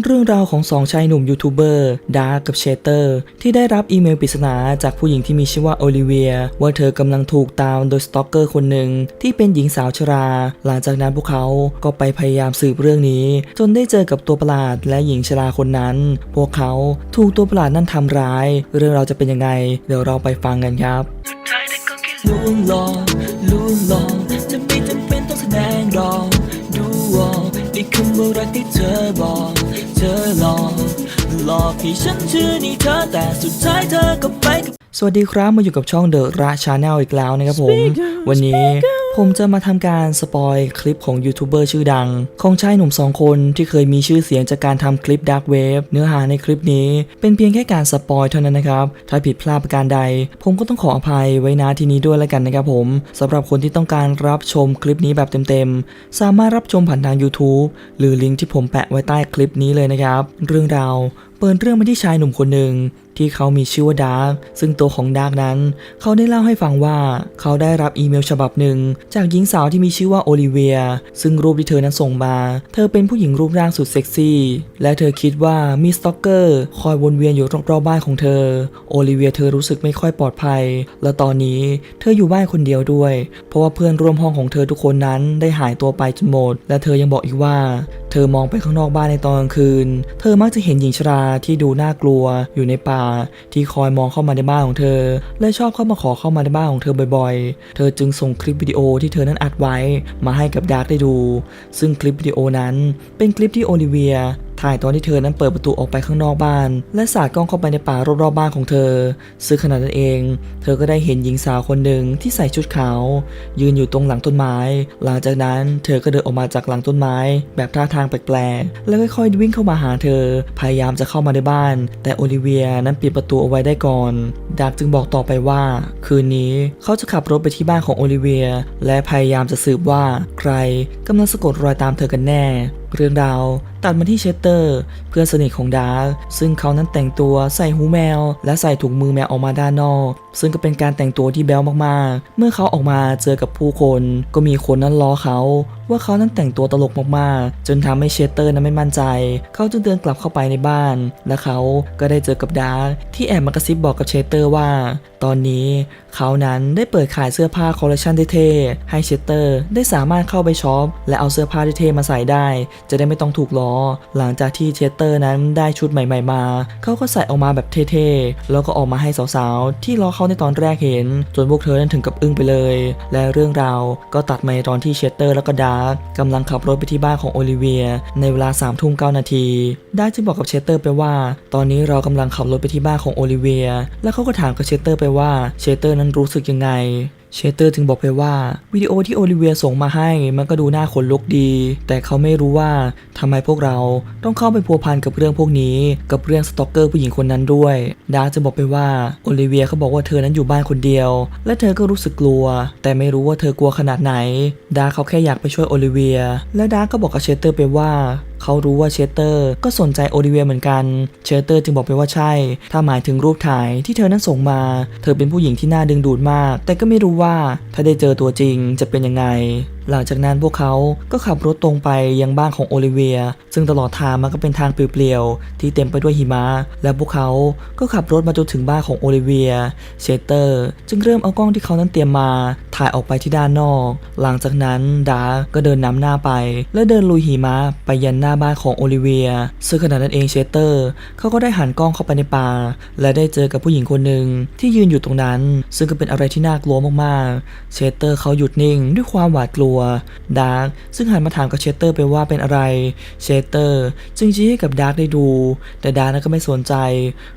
เรื่องราวของสองชายหนุ่มยูทูบเบอร์ดาร์กกับเชเตอร์ที่ได้รับอีเมลปริศนาจากผู้หญิงที่มีชื่อว่าโอลิเวีย ว่าเธอกำลังถูกตามโดยสตอกเกอร์คนหนึ่งที่เป็นหญิงสาวชรา หลังจากนั้นพวกเขาก็ไปพยายามสืบเรื่องนี้ จนได้เจอกับตัวประหลาดและหญิงชราคนนั้น พวกเขาถูกตัวประหลาดนั้นทำร้าย เรื่องราวจะเป็นยังไง เดี๋ยวเราไปฟังกันครับลวงหลอกลวงหลอก นี่คือว่ารักที่เธอบอก เธอหลอกหลอกให้ฉันเชื่อในเธอแต่สุดท้ายเธอก็ไปกับสวัสดีครับมาอยู่กับช่องเดอะราชาแนลอีกแล้วนะครับผม วันนี้ ผมจะมาทำการสปอยคลิปของยูทูบเบอร์ชื่อดัง ของชายหนุ่มสองคนที่เคยมีชื่อเสียงจากการทำคลิปด a r k กเวฟเนื้อหาในคลิปนี้ เป็นเพียงแค่การสปอยเท่านั้นนะครับ ถ้าผิดพลาดประการใด ผมก็ต้องขออภัยไว้ณที่นี้ด้วยแล้วกันนะครับผมสำหรับคนที่ต้องการรับชมคลิปนี้แบบเต็มๆ สามารถรับชมผ่านทาง YouTube หรือลิงก์ที่ผมแปะไว้ใต้คลิปนี้เลยนะครับ เรื่องราวเปิดเรื่องมาที่ชายหนุ่มคนหนึ่ง ที่เขามีชื่อว่าดาร์กซึ่งตัวของดาร์กนั้น เขาได้เล่าให้ฟังว่า เขาได้รับอีเมลฉบับหนึ่ง จากหญิงสาวที่มีชื่อว่าโอลิเวีย ซึ่งรูปที่เธอนั้นส่งมา เธอเป็นผู้หญิงรูปร่างสุดเซ็กซี่ และเธอคิดว่ามีสตอกเกอร์คอยวนเวียนอยู่รอบๆบ้านของเธอ โอลิเวียเธอรู้สึกไม่ค่อยปลอดภัย และตอนนี้เธออยู่บ้านคนเดียวด้วย เพราะว่าเพื่อนร่วมห้องของเธอทุกคนนั้นได้หายตัวไปจนหมด และเธอยังบอกอีกว่า เธอมองไปข้างนอกบ้านในตอนกลางคืน เธอมักจะเห็นหญิงชราที่ดูน่ากลัว อยู่ในป่า ที่คอยมองเข้ามาในบ้านของเธอ และชอบเข้ามาขอเข้ามาในบ้านของเธอบ่อยๆ เธอจึงส่งคลิปวิดีโอที่เธอนั้นอัดไว้มาให้กับดาร์กได้ดู ซึ่งคลิปวิดีโอนั้นเป็นคลิปที่โอลิเวีย ถ่ายตอนที่เธอนั้นเปิดประตูออกไปข้างนอกบ้าน และสาดกล้องเข้าไปในป่ารอบๆบ้านของเธอ ซึ่งขณะนั้นเอง เธอก็ได้เห็นหญิงสาวคนหนึ่งที่ใส่ชุดขาว ยืนอยู่ตรงหลังต้นไม้ หลังจากนั้นเธอก็เดินออกมาจากหลังต้นไม้ แบบท่าทางแปลกๆ แล้วค่อยๆวิ่งเข้ามาหาเธอ พยายามจะเข้ามาในบ้าน แต่โอลิเวียนั้นปิดประตูเอาไว้ได้ก่อน ดักจึงบอกต่อไปว่า คืนนี้เขาจะขับรถไปที่บ้านของโอลิเวีย และพยายามจะสืบว่าใครกำลังสะกดรอยตามเธอกันแน่ เรื่องราวตัดมาที่เชสเตอร์ เพื่อนสนิทของดาร์ซึ่งเขานั้นแต่งตัวใส่หูแมว และใส่ถุงมือแมวออกมาด้านนอก ซึ่งก็เป็นการแต่งตัวที่แบ๊วมากๆ เมื่อเขาออกมาเจอกับผู้คน ก็มีคนนั้นล้อเขา ว่าเขานั้นแต่งตัวตลกมากๆ จนทำให้เชสเตอร์นั้นไม่มั่นใจ เขาจึงเดินกลับเข้าไปในบ้าน และเขาก็ได้เจอกับดาร์กที่แอบมากระซิบบอกกับเชสเตอร์ว่า ตอนนี้เขานั้นได้เปิดขายเสื้อผ้าคอลเลคชันเท่ๆให้เชสเตอร์ได้สามารถเข้าไปช็อปและเอาเสื้อผ้าเท่ๆมาใส่ได้ จะได้ไม่ต้องถูกล้อ หลังจากที่เชสเตอร์นั้นได้ชุดใหม่ ๆมา เขาก็ใส่ออกมาแบบเท่ๆ แล้วก็ออกมาให้สาวๆ ที่ล้อเขาในตอนแรกเห็น จนพวกเธอนั้นถึงกับอึ้งไปเลย และเรื่องราวก็ตัดมาในตอนที่เชสเตอร์แล้วก็ดาร์กกำลังขับรถไปที่บ้านของโอลิเวีย ในเวลา3ามทุ่มเนาทีดาร์กจึงบอกกับเชสเตอร์ไปว่า ตอนนี้เรากำลังขับรถไปที่บ้านของโอลิเวีย และเขาก็ถามกับเชสเตอร์ไปว่าเชสเตอร์นั้นรู้สึกยังไง เชสเตอร์จึงบอกไปว่าวิดีโอที่โอลิเวียส่งมาให้มันก็ดูน่าขนลุกดี แต่เขาไม่รู้ว่าทำไมพวกเราต้องเข้าไปพัวพันกับเรื่องพวกนี้ กับเรื่องสตอกเกอร์ผู้หญิงคนนั้นด้วย ดาร์กจะบอกไปว่าโอลิเวียเขาบอกว่าเธอนั้นอยู่บ้านคนเดียว และเธอก็รู้สึกกลัว แต่ไม่รู้ว่าเธอกลัวขนาดไหน ดาร์กเขาแค่อยากไปช่วยโอลิเวีย และดาร์กก็บอกกับเชสเตอร์ไปว่า เขารู้ว่าเชสเตอร์ก็สนใจโอลิเวียเหมือนกัน เชสเตอร์จึงบอกไปว่าใช่ ถ้าหมายถึงรูปถ่ายที่เธอนั้นส่งมา เธอเป็นผู้หญิงที่น่าดึงดูดมาก แต่ก็ไม่รู้ว่าถ้าได้เจอตัวจริงจะเป็นยังไงหลังจากนั้นพวกเขาก็ขับรถตรงไปยังบ้านของโอลิเวีย ซึ่งตลอดทางมันก็เป็นทางเปลี่ยวๆ ที่เต็มไปด้วยหิมะ และพวกเขาก็ขับรถมาจนถึงบ้านของโอลิเวีย เชสเตอร์จึงเริ่มเอากล้องที่เขานั้นเตรียมมาถ่ายออกไปที่ด้านนอก หลังจากนั้นดาร์ก็เดินนำหน้าไป และเดินลุยหิมะไปยันหน้าบ้านของโอลิเวีย ซึ่งขณะนั้นเองเชสเตอร์เขาก็ได้หันกล้องเข้าไปในป่า และได้เจอกับผู้หญิงคนหนึ่งที่ยืนอยู่ตรงนั้น ซึ่งก็เป็นอะไรที่น่ากลัวมากๆ เชสเตอร์เขาหยุดนิ่งด้วยความหวาดกลัวดาร์กซึ่งหันมาถามกับเชสเตอร์ไปว่าเป็นอะไร เชสเตอร์จึงชี้ให้กับดาร์กได้ดู แต่ดาร์กนั้นก็ไม่สนใจ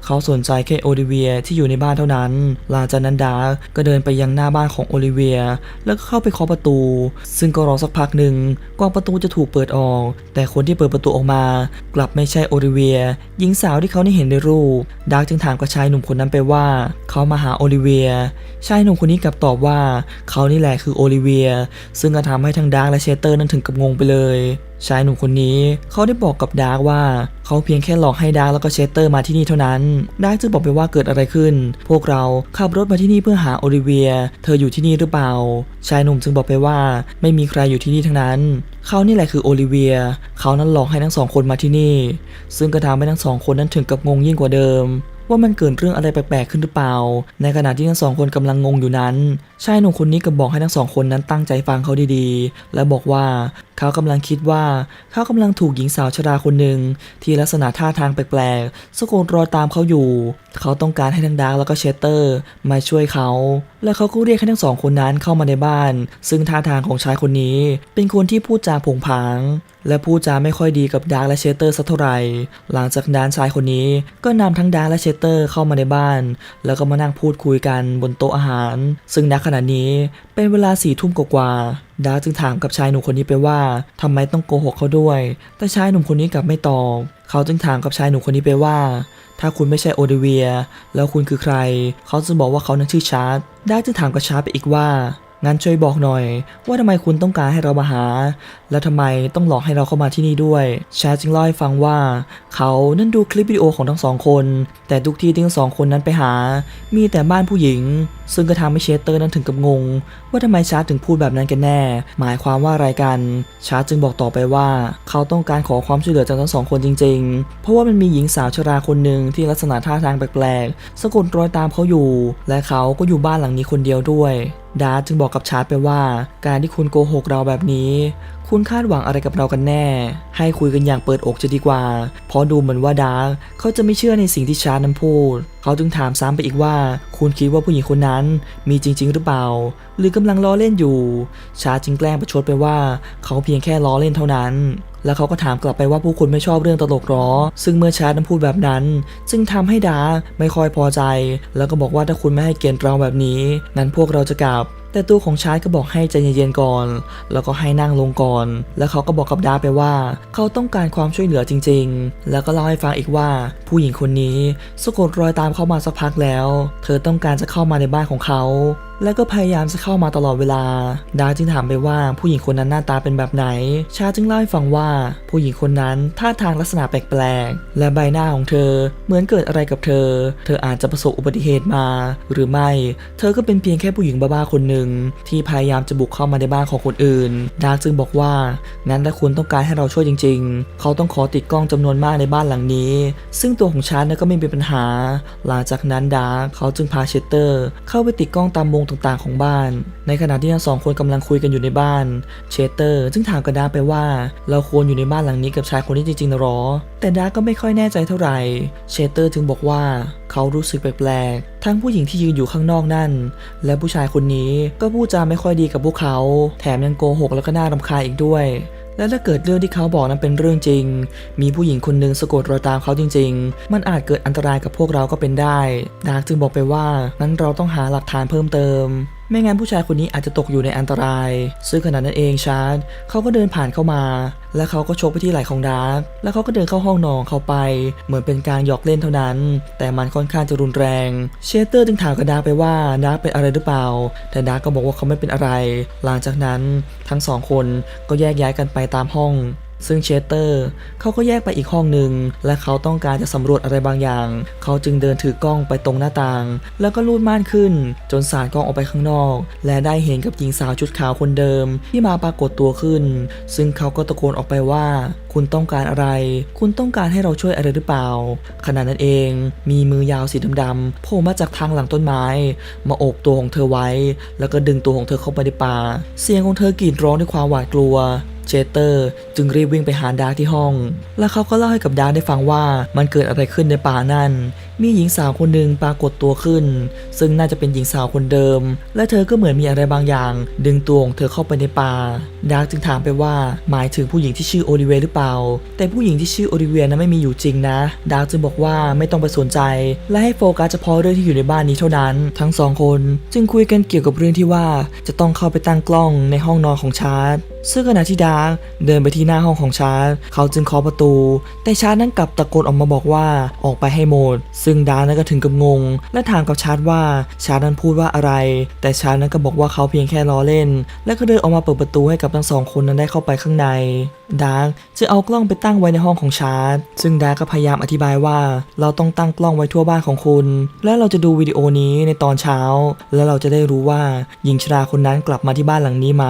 เขาสนใจแค่โอลิเวียที่อยู่ในบ้านเท่านั้น หลังจากนั้นดาร์กก็เดินไปยังหน้าบ้านของโอลิเวีย แล้วก็เข้าไปเคาะประตู ซึ่งก็รอสักพักหนึ่งกว่างประตูจะถูกเปิดออก แต่คนที่เปิดประตูออกมา กลับไม่ใช่โอลิเวียหญิงสาวที่เขาได้เห็นในรูป ดาร์กจึงถามกับชายหนุ่มคนนั้นไปว่า เขามาหาโอลิเวีย ชายหนุ่มคนนี้กลับตอบว่า เขานี่แหละคือโอลิเวีย ซึ่งก็ทำให้ทั้งดาร์กและเชสเตอร์นั้นถึงกับงงไปเลย ชายหนุ่มคนนี้เขาได้บอกกับดาร์กว่า เขาเพียงแค่หลอกให้ดาร์กแล้วก็เชสเตอร์มาที่นี่เท่านั้น ดาร์กจึงบอกไปว่าเกิดอะไรขึ้น พวกเราขับรถมาที่นี่เพื่อหาโอลิเวีย เธออยู่ที่นี่หรือเปล่า ชายหนุ่มจึงบอกไปว่าไม่มีใครอยู่ที่นี่ทั้งนั้น เขานี่แหละคือโอลิเวีย เขานั้นหลอกให้ทั้งสองคนมาที่นี่ ซึ่งก็ทำให้ทั้งสองคนนั้นถึงกับงงยิ่งกว่าเดิม ว่ามันเกิดเรื่องอะไรแปลกๆขึ้นหรือเปล่า ในขณะที่ทั้งสองคนกำลังงงอยู่นั้น ชายหนุ่มคนนี้ก็บอกให้ทั้งสองคนนั้นตั้งใจฟังเขาดีๆ และบอกว่าเขากำลังคิดว่าเขากำลังถูกหญิงสาวชราคนหนึ่ง ที่ลักษณะท่าทางแปลกๆสะกดรอยตามเขาอยู่ เขาต้องการให้ทั้งดาร์กแล้วก็เชสเตอร์ มาช่วยเขา และเขาก็เรียกให้ทั้งสองคนนั้นเข้ามาในบ้าน ซึ่งท่าทางของชายคนนี้ เป็นคนที่พูดจาผงผาง และพูดจาไม่ค่อยดีกับดาร์กและเชสเตอร์สักเท่าไหร่ หลังจากนั้นชายคนนี้ก็นำทั้งดาร์กและเชสเตอร์เข้ามาในบ้าน แล้วก็มานั่งพูดคุยกันบนโต๊ะอาหาร ซึ่งณขณะนี้เป็นเวลาสี่ทุ่มกว่าดาร์กจึงถามกับชายหนุ่มคนนี้ไปว่าทำไมต้องโกหกเขาด้วย แต่ชายหนุ่มคนนี้กลับไม่ตอบ เขาจึงถามกับชายหนุ่มคนนี้ไปว่า ถ้าคุณไม่ใช่โอเดเวีย แล้วคุณคือใคร เขาจึงบอกว่าเขานั้นชื่อชาร์ดดาร์กจึงถามกับชาร์ดไปอีกว่างั้นช่วยบอกหน่อย ว่าทำไมคุณต้องการให้เรามาหา และทำไมต้องหลอกให้เราเข้ามาที่นี่ด้วยชาร์ดจึงเล่าให้ฟังว่า เขานั่นดูคลิปวิดีโอของทั้งสองคน แต่ทุกที่ที่ทั้งสองคนนั้นไปหา มีแต่บ้านผู้หญิงซึ่งก็ทำให้เชสเตอร์นั้นถึงกับงง ว่าทำไมชาร์ดถึงพูดแบบนั้นกันแน่ หมายความว่าอะไรกัน ชาร์ดจึงบอกต่อไปว่า เขาต้องการขอความช่วยเหลือจากทั้งสองคนจริง ๆ เพราะว่ามันมีหญิงสาวชราคนหนึ่งที่ลักษณะท่าทางแปลกๆสะกดรอยตามเขาอยู่ และเขาก็อยู่บ้านหลังนี้คนเดียวด้วยดาร์จึงบอกกับชาร์ดไปว่า การที่คุณโกหกเราแบบนี้ คุณคาดหวังอะไรกับเรากันแน่ ให้คุยกันอย่างเปิดอกจะดีกว่า เพราะดูเหมือนว่าดาร์กเขาจะไม่เชื่อในสิ่งที่ชาร์ดนั้นพูด เขาจึงถามซ้ำไปอีกว่า คุณคิดว่าผู้หญิงคนนั้นมีจริง ๆ หรือเปล่า หรือกำลังล้อเล่นอยู่ ชาร์ดจึงแกล้งประชดไปว่า เขาเพียงแค่ล้อเล่นเท่านั้นแล้วเขาก็ถามกลับไปว่าผู้คนไม่ชอบเรื่องตลกหรอ ซึ่งเมื่อชาร์ดนั้นพูดแบบนั้นจึงทำให้ดาร์ไม่ค่อยพอใจ แล้วก็บอกว่าถ้าคุณไม่ให้เกียรติเราแบบนี้ นั้นพวกเราจะกลับ แต่ตัวของชาร์ตก็บอกให้ใจเย็นๆก่อน แล้วก็ให้นั่งลงก่อน แล้วเขาก็บอกกับดาไปว่า เขาต้องการความช่วยเหลือจริง ๆ แล้วก็เล่าให้ฟังอีกว่า ผู้หญิงคนนี้สะกดรอยตามเข้ามาสักพักแล้ว เธอต้องการจะเข้ามาในบ้านของเขาแล้วก็พยายามจะเข้ามาตลอดเวลา ดาร์จึงถามไปว่าผู้หญิงคนนั้นหน้าตาเป็นแบบไหน ชาร์จึงเล่าให้ฟังว่า ผู้หญิงคนนั้นท่าทางลักษณะแปลกๆ และใบหน้าของเธอเหมือนเกิดอะไรกับเธอ เธออาจจะประสบอุบัติเหตุมา หรือไม่ เธอก็เป็นเพียงแค่ผู้หญิงบ้าๆคนหนึ่งที่พยายามจะบุกเข้ามาในบ้านของคนอื่น ดาร์จึงบอกว่างั้นถ้าคุณต้องการให้เราช่วยจริง ๆ เขาต้องขอติดกล้องจำนวนมากในบ้านหลังนี้ ซึ่งตัวของชาร์ดเนี่ยก็ไม่มีปัญหา หลังจากนั้นดาร์เขาจึงพาเชสเตอร์ เข้าไปติดกล้องตามมุมต่างๆของบ้าน ในขณะที่ทั้งสองคนกำลังคุยกันอยู่ในบ้าน เชสเตอร์จึงถามกับดาร์กไปว่า เราควรอยู่ในบ้านหลังนี้กับชายคนนี้จริงๆนะหรอ แต่ดาร์กก็ไม่ค่อยแน่ใจเท่าไหร่ เชสเตอร์จึงบอกว่าเขารู้สึกแปลกๆ ทั้งผู้หญิงที่ยืนอยู่ข้างนอกนั่น และผู้ชายคนนี้ก็พูดจาไม่ค่อยดีกับพวกเขา แถมยังโกหกแล้วก็น่ารำคาญอีกด้วย และถ้าเกิดเรื่องที่เขาบอกนั้นเป็นเรื่องจริง มีผู้หญิงคนหนึ่งสะกดรอยตามเขาจริง ๆ มันอาจเกิดอันตรายกับพวกเราก็เป็นได้ ดาร์กจึงบอกไปว่างั้นเราต้องหาหลักฐานเพิ่มเติมไม่งั้นผู้ชายคนนี้อาจจะตกอยู่ในอันตราย ซึ่งขณะนั้นเองชาร์ดเขาก็เดินผ่านเข้ามา และเขาก็ชกไปที่ไหล่ของดาร์กแล้วเขาก็เดินเข้าห้องนอนเขาไป เหมือนเป็นการหยอกเล่นเท่านั้น แต่มันค่อนข้างจะรุนแรง เชสเตอร์จึงถามกับดาร์กไปว่าดาร์กเป็นอะไรหรือเปล่า แต่ดาร์กก็บอกว่าเขาไม่เป็นอะไร หลังจากนั้นทั้งสองคนก็แยกย้ายกันไปตามห้อง ซึ่งเชสเตอร์เขาก็แยกไปอีกห้องหนึ่งและเขาต้องการจะสำรวจอะไรบางอย่าง เขาจึงเดินถือกล้องไปตรงหน้าต่าง แล้วก็ลูดม่านขึ้น จนสาดกล้องออกไปข้างนอก และได้เห็นกับหญิงสาวชุดขาวคนเดิม ที่มาปรากฏตัวขึ้น ซึ่งเขาก็ตะโกนออกไปว่า คุณต้องการอะไร คุณต้องการให้เราช่วยอะไรหรือเปล่า ขณะนั้นเอง มีมือยาวสีดำๆโผล่มาจากทางหลังต้นไม้ มาโอบตัวของเธอไว้ แล้วก็ดึงตัวของเธอเข้าไปในป่า เสียงของเธอกรีดร้องด้วยความหวาดกลัวเชสเตอร์จึงรีบวิ่งไปหาดาร์กที่ห้อง และเขาก็เล่าให้กับดาร์กได้ฟังว่ามันเกิดอะไรขึ้นในป่านั่น มีหญิงสาวคนหนึ่งปรากฏตัวขึ้น ซึ่งน่าจะเป็นหญิงสาวคนเดิม และเธอก็เหมือนมีอะไรบางอย่าง ดึงตัวของเธอเข้าไปในป่า ดาร์กจึงถามไปว่าหมายถึงผู้หญิงที่ชื่อโอลิเวียหรือเปล่าแต่ผู้หญิงที่ชื่อโอลิเวียนั้นไม่มีอยู่จริงนะ ดาร์กจึงบอกว่าไม่ต้องไปสนใจ และให้โฟกัสเฉพาะเรื่องที่อยู่ในบ้านนี้เท่านั้น ทั้งสองคน จึงคุยกันเกี่ยวกับเรื่องที่ว่าจะต้องเข้าไปตั้งกล้องในห้องนอนของชาร์ต ซึ่งขณะที่ดาร์กเดินไปที่หน้าห้องของชาร์ดเขาจึงเคาะประตู แต่ชาร์ดนั้นกลับตะโกนออกมาบอกว่าออกไปให้หมด ซึ่งดาร์กนั้นก็ถึงกับงง และถามกับชาร์ดว่าชาร์ดนั้นพูดว่าอะไร แต่ชาร์ดนั้นก็บอกว่าเขาเพียงแค่ล้อเล่น และก็เดินออกมาเปิดประตูให้กับทั้งสองคนนั้นได้เข้าไปข้างในดาร์กจะเอากล้องไปตั้งไว้ในห้องของชาร์ดซึ่งดาร์กก็พยายามอธิบายว่า เราต้องตั้งกล้องไว้ทั่วบ้านของคุณ และเราจะดูวิดีโอนี้ในตอนเช้า แล้วเราจะได้รู้ว่าหญิงชราคนนั้นกลับมาที่บ้านหลังนี้ไหม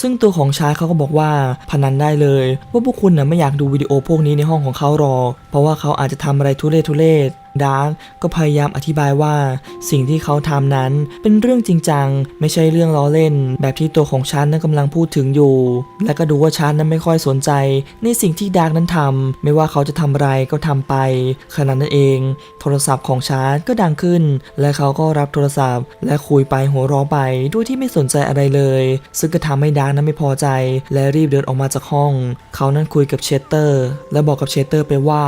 ซึ่งตัวของชาร์เขาก็บอกว่าพนันได้เลย ว่าพวกคุณน่ะไม่อยากดูวิดีโอพวกนี้ในห้องของเขาหรอกเพราะว่าเขาอาจจะทำอะไรทุเรศทุเรศ ดาร์กก็พยายามอธิบายว่าสิ่งที่เขาทำนั้นเป็นเรื่องจริงจัง ไม่ใช่เรื่องล้อเล่น แบบที่ตัวของฉันนั้นกำลังพูดถึงอยู่ และก็ดูว่าฉันนั้นไม่ค่อยสนใจ ในสิ่งที่ดาร์กนั้นทำไม่ว่าเขาจะทำอะไรก็ทำไป ขณะนั้นเอง โทรศัพท์ของชาร์ตก็ดังขึ้น และเขาก็รับโทรศัพท์ และคุยไปหัวเร้อไปโดยที่ไม่สนใจอะไรเลย ซึ่งก็ทำให้ดาร์กนั้นไม่พอใจ และรีบเดินออกมาจากห้อง เขานั้นคุยกับเชสเตอร์ และบอกกับเชสเตอร์ไปว่า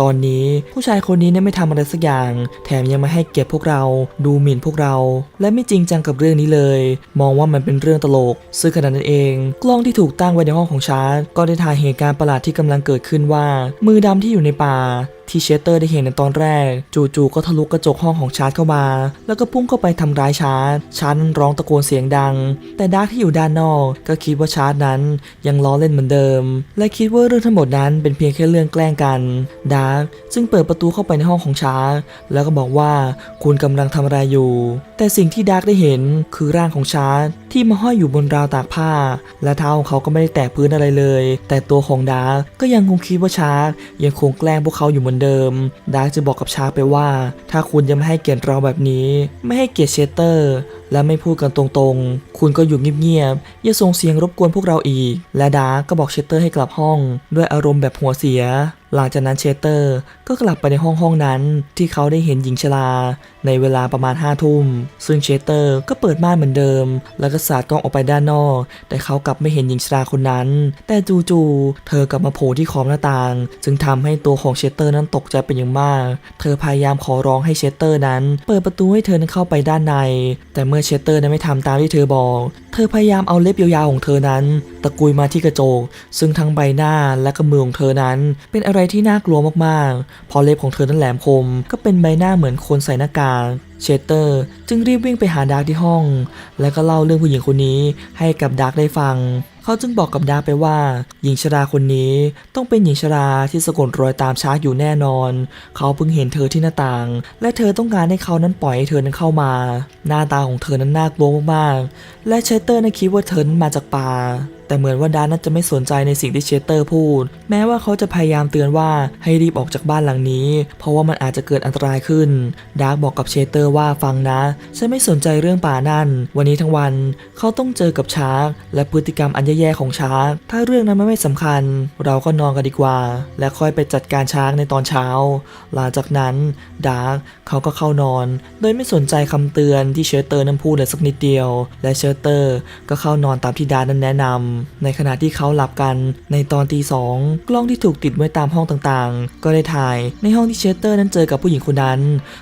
ตอนนี้ผู้ชายคนนี้เนี่ยไม่ทำอะไรสักอย่าง แถมยังไม่ให้เกียรติพวกเรา ดูหมิ่นพวกเรา และไม่จริงจังกับเรื่องนี้เลย มองว่ามันเป็นเรื่องตลก ซึ่งขณะนั้นเอง กล้องที่ถูกตั้งไว้ในห้องของชาร์ตก็ได้ถ่ายเหตุการณ์ประหลาดที่กำลังเกิดขึ้นว่า มือดำที่อยู่ในป่า ที่เชสเตอร์ได้เห็นในตอนแรก จู่ๆก็ทะลุกระจกห้องของชาร์ตเข้ามา แล้วก็พุ่งเข้าไปทำร้ายชาร์ตชาร์ตนั้นร้องตะโกนเสียงดัง แต่ดาร์กที่อยู่ด้านนอก ก็คิดว่าชาร์ตนั้นยังล้อเล่นเหมือนเดิม และคิดว่าเรื่องทั้งหมดนั้นเป็นเพียงแค่เรื่องแกล้งกันดาร์กจึงเปิดประตูเข้าไปในห้องของชาร์ตแล้วก็บอกว่าคุณกำลังทำอะไรอยู่ แต่สิ่งที่ดาร์กได้เห็นคือร่างของชาร์ตที่มาห้อยอยู่บนราวตากผ้า และเท้าของเขาก็ไม่ได้แตะพื้นอะไรเลย แต่ตัวของดาร์กก็ยังคงคิดว่าชาร์ตยังคงแกล้งพวกเขาอยู่เหมือนเดิม ดาร์กจะบอกกับชาร์ตไปว่า ถ้าคุณยังไม่ให้เกียรติเราแบบนี้ ไม่ให้เกียรติเชสเตอร์ และไม่พูดกันตรงๆ คุณก็อยู่เงียบๆ อย่าส่งเสียงรบกวนพวกเราอีก และดาร์กก็บอกเชสเตอร์ให้กลับห้อง ด้วยอารมณ์แบบหัวเสีย หลังจากนั้นเชสเตอร์ก็กลับไปในห้องห้องนั้นที่เขาได้เห็นหญิงชราในเวลาประมาณ5้าทุ่ม ซึ่งเชสเตอร์ก็เปิดม่านเหมือนเดิม แล้วก็สาดกล้องออกไปด้านนอก แต่เขากลับไม่เห็นหญิงชราคนนั้น แต่จู่ๆเธอกลับมาโผล่ที่ขอบหน้าต่าง จึงทำให้ตัวของเชสเตอร์นั้นตกใจเป็นอย่างมาก เธอพยายามขอร้องให้เชสเตอร์นั้น เปิดประตูให้เธอนั้นเข้าไปด้านใน แต่เมื่อเชสเตอร์นั้นไม่ทำตามที่เธอบอกเธอพยายามเอาเล็บยาวๆของเธอนั้น ตะกุยมาที่กระจก ซึ่งทั้งใบหน้าและก็มือของเธอนั้น เป็นอะไรที่น่ากลัวมากๆเพอเล็บของเธอนั้นแหลมคม ก็เป็นใบหน้าเหมือนคนใส่หน้ากากเชสเตอร์จึงรีบวิ่งไปหาดาร์กที่ห้อง และก็เล่าเรื่องผู้หญิงคนนี้ให้กับดาร์กได้ฟัง เขาจึงบอกกับดางไปว่า หญิงชราคนนี้ต้องเป็นหญิงชราที่สะกดรอยตามชาร์กอยู่แน่นอน เขาเพิ่งเห็นเธอที่หน้าต่าง และเธอต้องการให้เขานั้นปล่อยให้เธอนั้นเข้ามา หน้าตาของเธอนั้นน่ากลัวมากๆและเชสเตอร์นั้นคิดว่าเธอนั้นมาจากป่า แต่เหมือนว่าดาร์กนั้นจะไม่สนใจในสิ่งที่เชสเตอร์พูด แม้ว่าเขาจะพยายามเตือนว่าให้รีบออกจากบ้านหลังนี้ เพราะว่ามันอาจจะเกิดอันตรายขึ้น ดาร์กบอกกับเชสเตอร์ว่าฟังนะ ฉันไม่สนใจเรื่องป่านั่น วันนี้ทั้งวันเขาต้องเจอกับชาร์กและพฤติกรรมอันแย่ๆของชาร์กถ้าเรื่องนั้นมันไม่สำคัญ เราก็นอนกันดีกว่า และค่อยไปจัดการชาร์กในตอนเช้า หลังจากนั้นดาร์กเขาก็เข้านอน โดยไม่สนใจคำเตือนที่เชสเตอร์นั้นพูดเลยสักนิดเดียว และเชสเตอร์ก็เข้านอนตามที่ดาร์กนั้นแนะนำในขณะที่เขาหลับกันในตอนตีสองกล้องที่ถูกติดไว้ตามห้องต่างๆ ก็ได้ถ่ายในห้องที่เชสเตอร์นั้นเจอกับผู้หญิงคนนั้น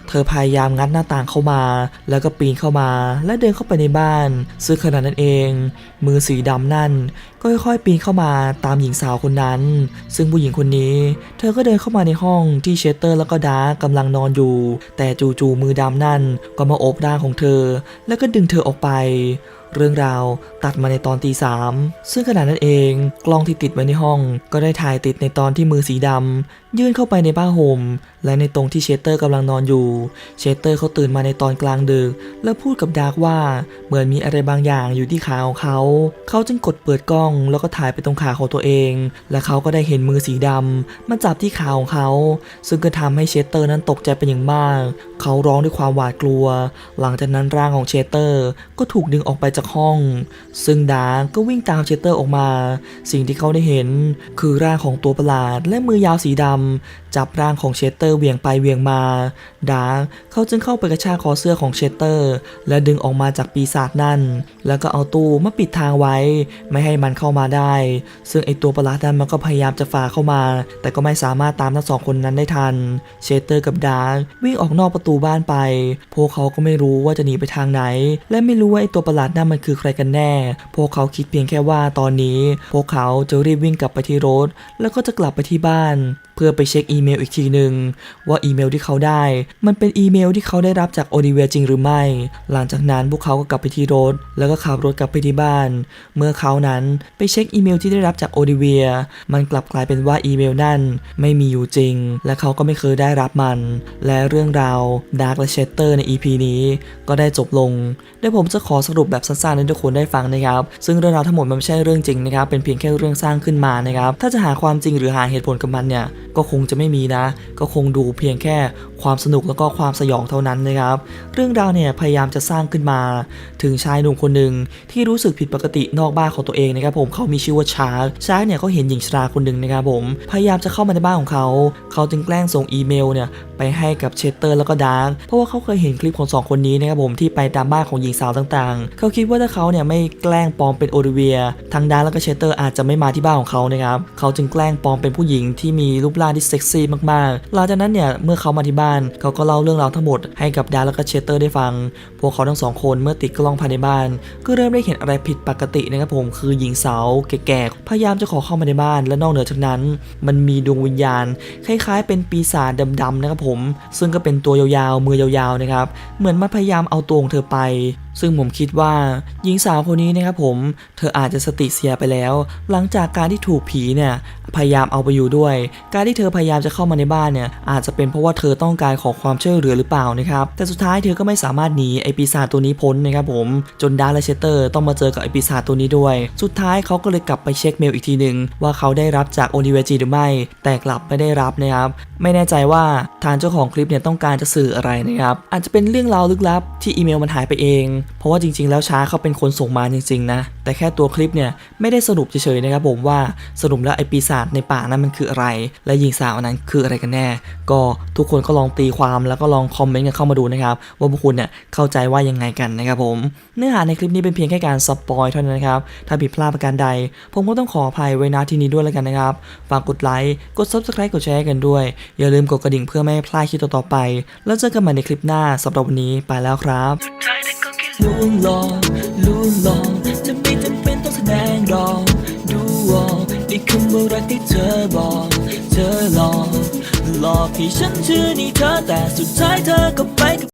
เธอพยายามงัดหน้าต่างเข้ามา แล้วก็ปีนเข้ามา และเดินเข้าไปในบ้าน ซึ่งขณะนั้นเอง มือสีดำนั่น ก็ค่อยๆปีนเข้ามาตามหญิงสาวคนนั้น ซึ่งผู้หญิงคนนี้ เธอก็เดินเข้ามาในห้องที่เชสเตอร์แล้วก็ดาร์กกำลังนอนอยู่ แต่จู่ๆมือดำนั่นก็มาโอบร่างของเธอ แล้วก็ดึงเธอออกไปเรื่องราวตัดมาในตอนตีสามซึ่งขณะนั้นเองกล้องที่ติดไว้ในห้อง ก็ได้ถ่ายติดในตอนที่มือสีดำยื่นเข้าไปในผ้าห่มและในตรงที่เชสเตอร์กำลังนอนอยู่ เชสเตอร์เขาตื่นมาในตอนกลางดึกแล้วพูดกับดาร์กว่าเหมือนมีอะไรบางอย่างอยู่ที่ขาของเขา เขาจึงกดเปิดกล้องแล้วก็ถ่ายไปตรงขาของตัวเอง และเขาก็ได้เห็นมือสีดำมาจับที่ขาของเขา ซึ่งก็ทำให้เชสเตอร์นั้นตกใจเป็นอย่างมาก เขาร้องด้วยความหวาดกลัว หลังจากนั้นร่างของเชสเตอร์ก็ถูกดึงออกไปจากห้อง ซึ่งดาร์กก็วิ่งตามเชสเตอร์ออกมา สิ่งที่เขาได้เห็นคือร่างของตัวประหลาดและมือยาวสีดำจับร่างของเชสเตอร์เหวี่ยงไปเหวี่ยงมาดาร์กเขาจึงเข้าไปกระชากคอเสื้อของเชสเตอร์ และดึงออกมาจากปีศาจนั่น แล้วก็เอาตู้มาปิดทางไว้ ไม่ให้มันเข้ามาได้ ซึ่งไอตัวประหลาดนั้นมันก็พยายามจะฝ่าเข้ามา แต่ก็ไม่สามารถตามทั้งสองคนนั้นได้ทัน เชสเตอร์กับดาร์กวิ่งออกนอกประตูบ้านไป พวกเขาก็ไม่รู้ว่าจะหนีไปทางไหน และไม่รู้ว่าไอตัวประหลาดนั่นมันคือใครกันแน่ พวกเขาคิดเพียงแค่ว่าตอนนี้ พวกเขาจะรีบวิ่งกลับไปที่รถ แล้วก็จะกลับไปที่บ้าน เพื่อไปเช็คอีเมลอีกทีหนึ่งว่าอีเมลที่เขาได้ มันเป็นอีเมลที่เขาได้รับจากโอลิเวียจริงหรือไม่ หลังจากนั้นพวกเขาก็กลับไปที่รถ แล้วก็ขับรถกลับไปที่บ้าน เมื่อเขานั้นไปเช็คอีเมลที่ได้รับจากโอลิเวีย มันกลับกลายเป็นว่าอีเมลนั่นไม่มีอยู่จริง และเขาก็ไม่เคยได้รับมัน และเรื่องราวดาร์กและเชสเตอร์ใน EP นี้ก็ได้จบลงเดี๋ยผมจะขอสรุปแบบสั้นๆให้ทุกคนได้ฟังนะครับ ซึ่งเรื่องราวทั้งหมดมันไม่ใช่เรื่องจริงนะครับ เป็นเพียงแค่เรื่องสร้างขึ้นมานะครับ ถ้าจะหาความจริงหรือหาเหตุผลกับมันเนี่ยก็คงจะไม่มีนะ ก็คงดูเพียงแค่ความสนุกแล้วก็ความสยองเท่านั้นนะครับ เรื่องราวเนี่ยพยายามจะสร้างขึ้นมา ถึงชายหนุ่มคนหนึ่งที่รู้สึกผิดปกตินอกบ้านของตัวเองนะครับผมเขามีชื่อว่าชาร์กชาร์กเนี่ยเขาเห็นหญิงชราคนหนึ่งนะครับผมพยายามจะเข้ามาในบ้านของเขา เขาจึงแกล้งส่งอีเมลเนี่ยไปให้กับเชสเตอร์แล้วก็ดาร์กเพราะว่าเขาเคยเห็นคลิปของสองคนนี้นะครับผมที่ไปตามบ้านของหญิงสาวต่างๆ เขาคิดว่าถ้าเขาเนี่ยไม่แกล้งปลอมเป็นโอลิเวียทั้งดาร์กแล้วก็เชสเตอร์อาจจะไม่มาที่บ้านของเขานะครับเขาจึงแกล้งปลอมเป็นผู้หญิงที่มีรูปร่างที่เซ็กซี่มากๆ หลังจากนั้นเนี่ยเมื่อเขามาที่บ้านเขาก็เล่าเรื่องราวทั้งหมดให้กับดาร์แล้วก็เชสเตอร์ได้ฟัง พวกเขาทั้งสองคนเมื่อติดกล้องภายในบ้าน ก็เริ่มได้เห็นอะไรผิดปกตินะครับผมคือหญิงสาวแก่ๆพยายามจะขอเข้ามาในบ้าน และนอกเหนือจากนั้น มันมีดวงวิญญาณ คล้ายๆ เป็นปีศาจดำๆนะครับผม ซึ่งก็เป็นตัวยาวๆมือยาวๆนะครับเหมือนมันพยายามเอาตัวของเธอไป ซึ่งผมคิดว่าหญิงสาวคนนี้นะครับผมเธออาจจะสติเสียไปแล้ว หลังจากการที่ถูกผีเนี่ยพยายามเอาไปอยู่ด้วย การที่เธอพยายามจะเข้ามาในบ้านเนี่ยอาจจะเป็นเพราะว่าเธอต้องการขอความช่วยเหลือหรือเปล่านะครับแต่สุดท้ายเธอก็ไม่สามารถหนีไอปีศาจตัวนี้พ้นนะครับผมจนดาร์และเชสเตอร์ต้องมาเจอกับไอปีศาจตัวนี้ด้วย สุดท้ายเขาก็เลยกลับไปเช็คเมลอีกทีหนึ่งว่าเขาได้รับจากโอลิเวจีหรือไม่ แต่กลับไม่ได้รับนะครับไม่แน่ใจว่าทางเจ้าของคลิปเนี่ยต้องการจะสื่ออะไรนะครับอาจจะเป็นเรื่องราวลึกลับที่อีเมลมันหายไปเองเพราะว่าจริง ๆ แล้วช้าเขาเป็นคนส่งมาจริงๆนะ แต่แค่ตัวคลิปเนี่ยไม่ได้สรุปเฉยๆนะครับผมว่าสรุปแล้วไอปีศาจในป่านั้นมันคืออะไร และหญิงสาวนั้นคืออะไรกันแน่ ก็ทุกคนก็ลองตีความแล้วก็ลองคอมเมนต์กันเข้ามาดูนะครับว่าพวกคุณเนี่ยเข้าใจว่ายังไงกันนะครับผม เนื้อหาในคลิปนี้เป็นเพียงแค่การสปอยเท่านั้นนะครับถ้าผิดพลาดประการใด ผมก็ต้องขออภัยไว้ณที่นี้ด้วยแล้วกันนะครับฝากกดไลค์กด subscribe กดแชร์กันด้วย อย่าลืมกดกระดิ่งเพื่อไม่ให้พลาดคลิปต่อๆไป แล้วเจอกันใหม่ในคลิปหน้าสำหรับวันนี้ไปแล้วครับ สุดท้ายเธอก็แค่ลวงหลอกลวงหลอกจะไม่จำเป็นต้องแสดงดรอกดูออกในคำว่ารักที่เธอบอก เธอหลอกหลอกให้ฉันเชื่อในเธอแต่สุดท้ายเธอก็ไปกับ